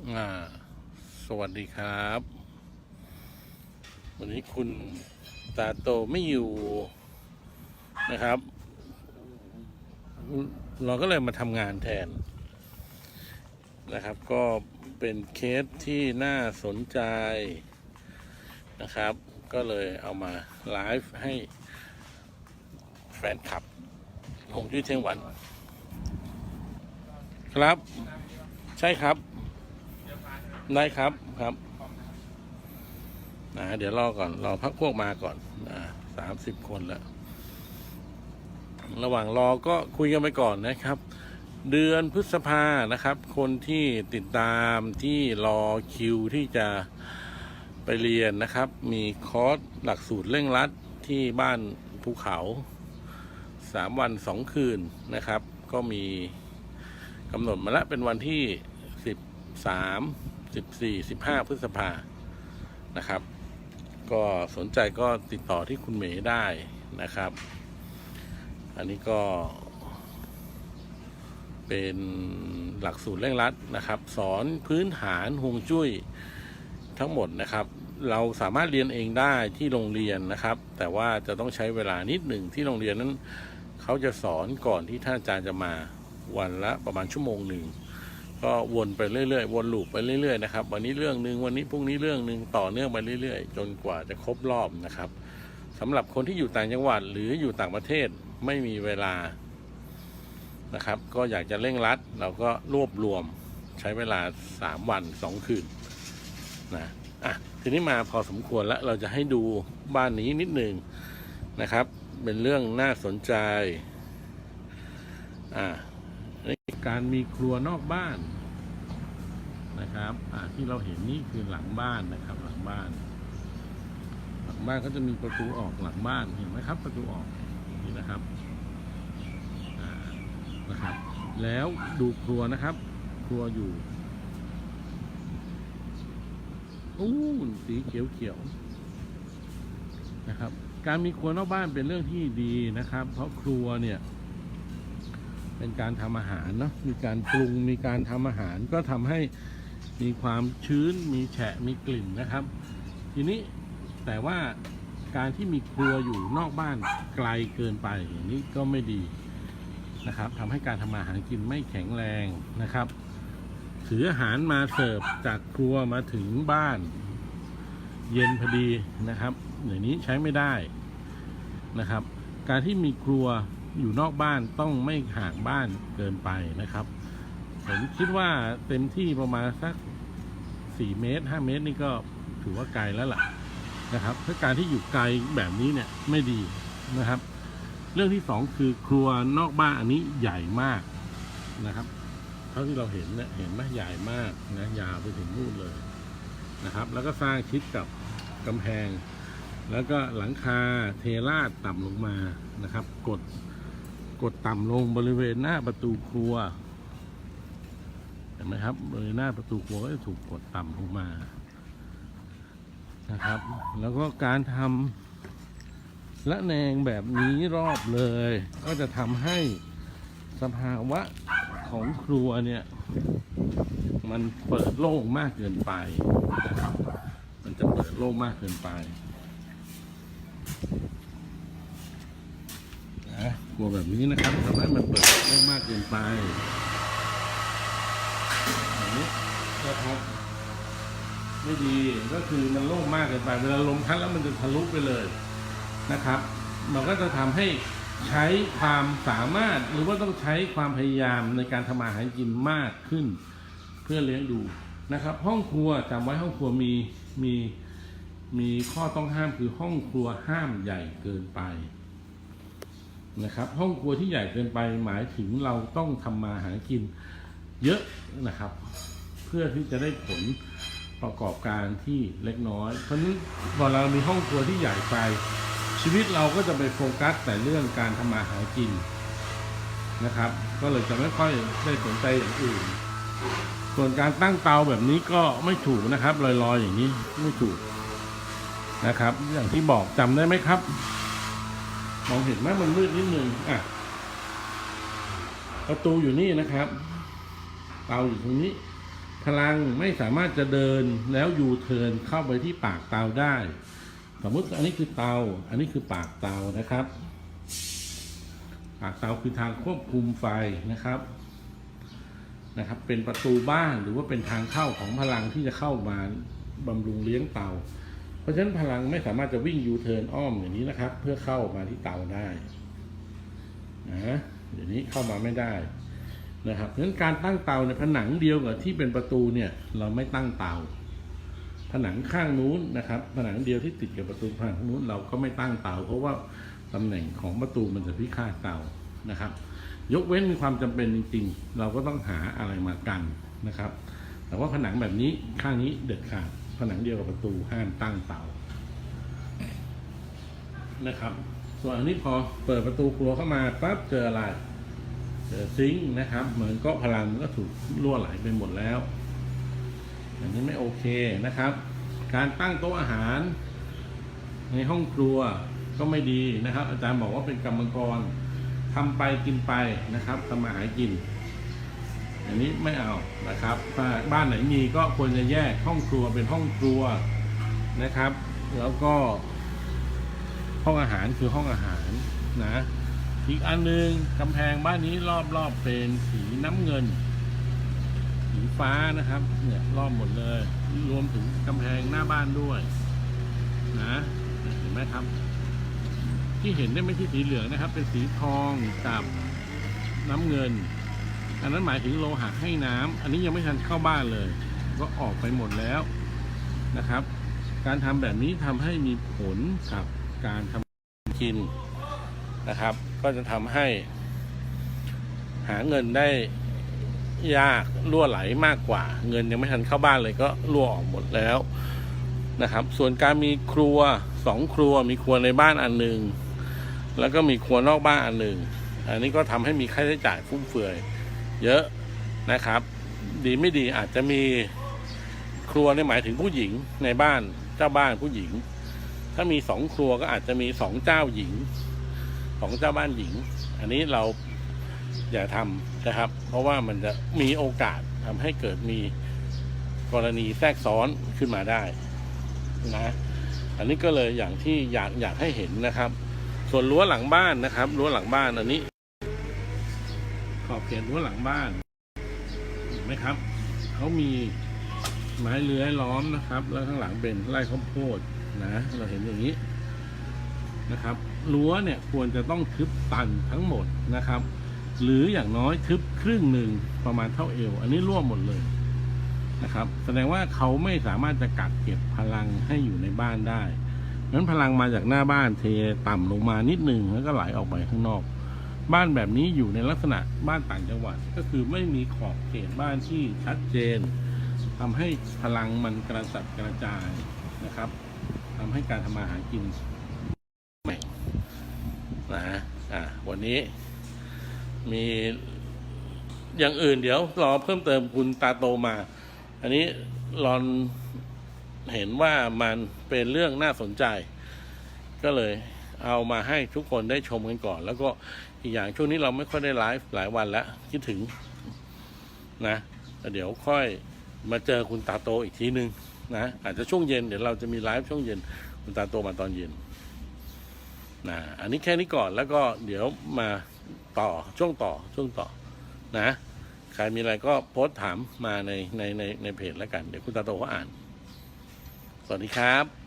สวัสดีครับ วันนี้คุณตาโตไม่อยู่นะครับ เราก็เลยมาทำงานแทนนะครับ ก็เป็นเคสที่น่าสนใจนะครับ ก็เลยเอามาไลฟ์ให้แฟนคลับผมชื่อเที่ยงวัน ครับ ใช่ครับ ได้ครับครับนะเดี๋ยวรอก่อนรอพักพวกมาก่อนนะสามสิบคนแล้ว ระหว่างรอก็คุยกันไปก่อนนะครับ เดือนพฤษภานะครับ คนที่ติดตามที่รอคิวที่จะไปเรียนนะครับ มีคอร์สหลักสูตรเร่งรัดที่บ้านภูเขาสามวันสองคืนนะครับ ก็มีกำหนดมาแล้วเป็นวันที่สิบสาม สิบสี่สิบห้าพฤษภานะครับ ก็สนใจก็ติดต่อที่คุณเมย์ได้นะครับ อันนี้ก็ เป็นหลักสูตรเร่งรัดนะครับ สอนพื้นฐานฮวงจุ้ยทั้งหมดนะครับ เราสามารถเรียนเองได้ที่โรงเรียนนะครับ แต่ว่าจะต้องใช้เวลานิดหนึ่งที่โรงเรียนนั้น เขาจะสอนก่อนที่ท่านอาจารย์จะมาวันละประมาณชั่วโมงหนึ่ง ก็วนไปเรื่อยๆ วนลูปไปเรื่อยๆนะครับ วันนี้เรื่องหนึ่งวันนี้พรุ่งนี้เรื่องหนึ่งต่อเนื่องไปเรื่อยๆ จนกว่าจะครบรอบนะครับสำหรับคนที่อยู่ต่างจังหวัดหรืออยู่ต่างประเทศไม่มีเวลานะครับ ก็อยากจะเร่งรัด เราก็รวบรวมใช้เวลา 3 วัน 2 คืนนะอะทีนี้มาพอสมควรแล้วเราจะให้ดูบ้านนี้นิดหนึ่งนะครับ เป็นเรื่องน่าสนใจ อ่า การมีครัวนอกบ้านนะครับที่เราเห็นนี่คือหลังบ้านนะครับ หลังบ้าน หลังบ้านเขาจะมีประตูออกหลังบ้านเห็นไหมครับ ประตูออกนี่นะครับนะครับ แล้วดูครัวนะครับ ครัวอยู่อู้สีเขียวเขียวๆนะครับ การมีครัวนอกบ้านเป็นเรื่องที่ดีนะครับ เพราะครัวเนี่ย เป็นการทำอาหารเนาะมีการปรุงมีการทำอาหารก็ทำให้มีความชื้นมีแฉะมีกลิ่นนะครับ ทีนี้แต่ว่าการที่มีครัวอยู่นอกบ้านไกลเกินไปอย่างนี้ก็ไม่ดีนะครับทำให้การทำอาหารกินไม่แข็งแรงนะครับ ถืออาหารมาเสิร์ฟจากครัวมาถึงบ้าน เย็นพอดีนะครับอย่างนี้ใช้ไม่ได้นะครับ การที่มีครัว อยู่นอกบ้านต้องไม่ห่างบ้านเกินไปนะครับ ผมคิดว่าเต็มที่ประมาณสักสี่เมตรห้าเมตรนี่ก็ถือว่าไกลแล้วล่ะนะครับถ้าการที่อยู่ไกลแบบนี้เนี่ยไม่ดีนะครับ เรื่องที่สองคือครัวนอกบ้านอันนี้ใหญ่มากนะครับ เท่าที่เราเห็นเนี่ยเห็นไหมใหญ่มากนะยาวไปถึงนู่นเลยนะครับ แล้วก็สร้างชิดกับกำแพง แล้วก็หลังคาเทราดต่ำลงมานะครับ กด กดต่ำลงบริเวณหน้าประตูครัว เห็นไหมครับบริเวณหน้าประตูครัวก็จะถูกกดต่ำลงมานะครับ แล้วก็การทำละแนงแบบนี้รอบเลย ก็จะทำให้สภาวะของครัวเนี่ยมันเปิดโล่งมากเกินไป มันจะเปิดโล่งมากเกินไป นะก ลัวแบบนี้นะครับทำให้มันเปิดไม่มากเกินไปอย่างนี้นะครับไม่ดีก็คือมันโล่งมากเกินไปเวลาลมพัดแล้วมันจะทะลุไปเลยนะครับ มันก็จะทำให้ใช้ความสามารถหรือว่าต้องใช้ความพยายามในการทำอาหารกินมากขึ้น เพื่อเลี้ยงดูนะครับ ห้องครัวจำไว้ห้องครัวมีมีมีข้อต้องห้ามคือห้องครัวห้ามใหญ่เกินไป นะครับ ห้องครัวที่ใหญ่เกินไปหมายถึงเราต้องทำมาหากินเยอะนะครับ เพื่อที่จะได้ผลประกอบการที่เล็กน้อย เพราะฉะนั้นพอเรามีห้องครัวที่ใหญ่ไป ชีวิตเราก็จะไปโฟกัสแต่เรื่องการทำมาหากินนะครับ ก็เลยจะไม่ค่อยได้สนใจอย่างอื่น ส่วนการตั้งเตาแบบนี้ก็ไม่ถูกนะครับลอยๆอย่างนี้ไม่ถูกนะครับ อย่างที่บอกจำได้ไหมครับ มองเห็นไหมมันมืดนิดนึงอะประตูอยู่นี่นะครับ เตาอยู่ตรงนี้ พลังไม่สามารถจะเดินแล้วยูเทิร์นเข้าไปที่ปากเตาได้ สมมติอันนี้คือเตา อันนี้คือปากเตานะครับ ปากเตาคือทางควบคุมไฟนะครับ นะครับ เป็นประตูบ้านหรือว่าเป็นทางเข้าของพลังที่จะเข้ามาบำรุงเลี้ยงเตา เพราะฉะนั้นพลังไม่สามารถจะวิ่งยูเทิร์นอ้อมอย่างนี้นะครับ เพื่อเข้ามาที่เตาได้นะเดี๋ยวนี้เข้ามาไม่ได้นะครับเพราะฉะนั้นการตั้งเตาในผนังเดียวกับที่เป็นประตูเนี่ย เราไม่ตั้งเตา ผนังข้างนู้นนะครับ ผนังเดียวที่ติดกับประตูผนังนู้นเราก็ไม่ตั้งเตา เพราะว่าตำแหน่งของประตูมันจะพิฆาตเตานะครับ ยกเว้นมีความจำเป็นจริง ๆ เราก็ต้องหาอะไรมากันนะครับ แต่ว่าผนังแบบนี้ข้างนี้เด็ดขาด ผนังเดียวกับประตูห้ามตั้งเตานะครับ ส่วนอันนี้พอเปิดประตูครัวเข้ามาปั๊บเจออะไรเจอซิงค์นะครับ เหมือนก็พลังก็ถูกล่วไหลไปหมดแล้วอย่างนี้ไม่โอเคนะครับ การตั้งโต๊ะอาหาร ในห้องครัวก็ไม่ดีนะครับ อาจารย์บอกว่าเป็นกรรมกรทำไปกินไปนะครับทำมาหากิน อันนี้ไม่เอานะครับบ้านไหนมีก็ควรจะแยกห้องครัวเป็นห้องครัวนะครับ แล้วก็ ห้องอาหารคือห้องอาหารนะอีกอันหนึงกำแพงบ้านนี้รอบๆเป็นสีน้ำเงิน สีฟ้านะครับ เนี่ยรอบหมดเลย รวมถึงกำแพงหน้าบ้านด้วยนะเห็นไหมครับ ที่เห็นเนี่ยไม่ใช่สีเหลืองนะครับ เป็นสีทองกับน้ำเงิน อันนั้นหมายถึงโลหะให้น้ำอันนี้ยังไม่ทันเข้าบ้านเลย ก็ออกไปหมดแล้วนะครับ การทำแบบนี้ทำให้มีผลกับการทำกินนะครับ ก็จะทำให้ หาเงินได้ยากรั่วไหลมากกว่า เงินยังไม่ทันเข้าบ้านเลยก็รั่วออกหมดแล้วนะครับ ส่วนการมีครัวสองครัวมีครัวในบ้านอันหนึ่งแล้วก็มีครัวนอกบ้านอันหนึ่งอันนี้ก็ทำให้มีค่าใช้จ่ายฟุ่มเฟือย เยอะนะครับ ดีไม่ดีอาจจะมีครัวในหมายถึงผู้หญิงในบ้านเจ้าบ้านผู้หญิง ถ้ามีสองครัวก็อาจจะมีสองเจ้าหญิงสองเจ้าบ้านหญิง อันนี้เราอย่าทำนะครับ เพราะว่ามันจะมีโอกาสทำให้เกิดมีกรณีแทรกซ้อนขึ้นมาได้นะอันนี้ก็เลยอย่างที่อยากอยากให้เห็นนะครับ ส่วนรั้วหลังบ้านนะครับรั้วหลังบ้านอันนี้ เขตรั้วหลังบ้านเห็นไหมครับเขามีไม้เลื้อยล้อมนะครับ แล้วข้างหลังเป็นไร่ข้าวโพดนะเราเห็นอย่างนี้นะครับรั้วเนี่ยควรจะต้องทึบตันทั้งหมดนะครับ หรืออย่างน้อยทึบครึ่งหนึ่งประมาณเท่าเอว อันนี้ร่วมหมดเลยนะครับ แสดงว่าเขาไม่สามารถจะกักเก็บพลังให้อยู่ในบ้านได้นั้นพลังมาจากหน้าบ้านเทต่ำลงมานิดหนึ่งแล้วก็ไหลออกไปข้างนอก บ้านแบบนี้อยู่ในลักษณะบ้านต่างจังหวัด ก็คือไม่มีขอบเขตบ้านที่ชัดเจนทำให้พลังมันกระจัดกระจายนะครับทำให้การทำมาหากินไม่นะอะวันนี้มีอย่างอื่นเดี๋ยวรอเพิ่มเติมคุณตาโตมา อันนี้รอนเห็นว่ามันเป็นเรื่องน่าสนใจ ก็เลย เอามาให้ทุกคนได้ชมกันก่อน แล้วก็อีกอย่างช่วงนี้เราไม่ค่อยได้ไลฟ์หลายวันแล้วคิดถึงนะเดี๋ยวค่อยมาเจอคุณตาโตอีกทีนึงนะอาจจะช่วงเย็นเดี๋ยวเราจะมีไลฟ์ช่วงเย็นคุณตาโตมาตอนเย็นนะอันนี้แค่นี้ก่อนแล้วก็เดี๋ยวมาต่อช่วงต่อช่วงต่อนะใครมีอะไรก็โพสต์ถามมาในในในในเพจแล้วกัน เดี๋ยวคุณตาโตก็อ่าน สวัสดีครับ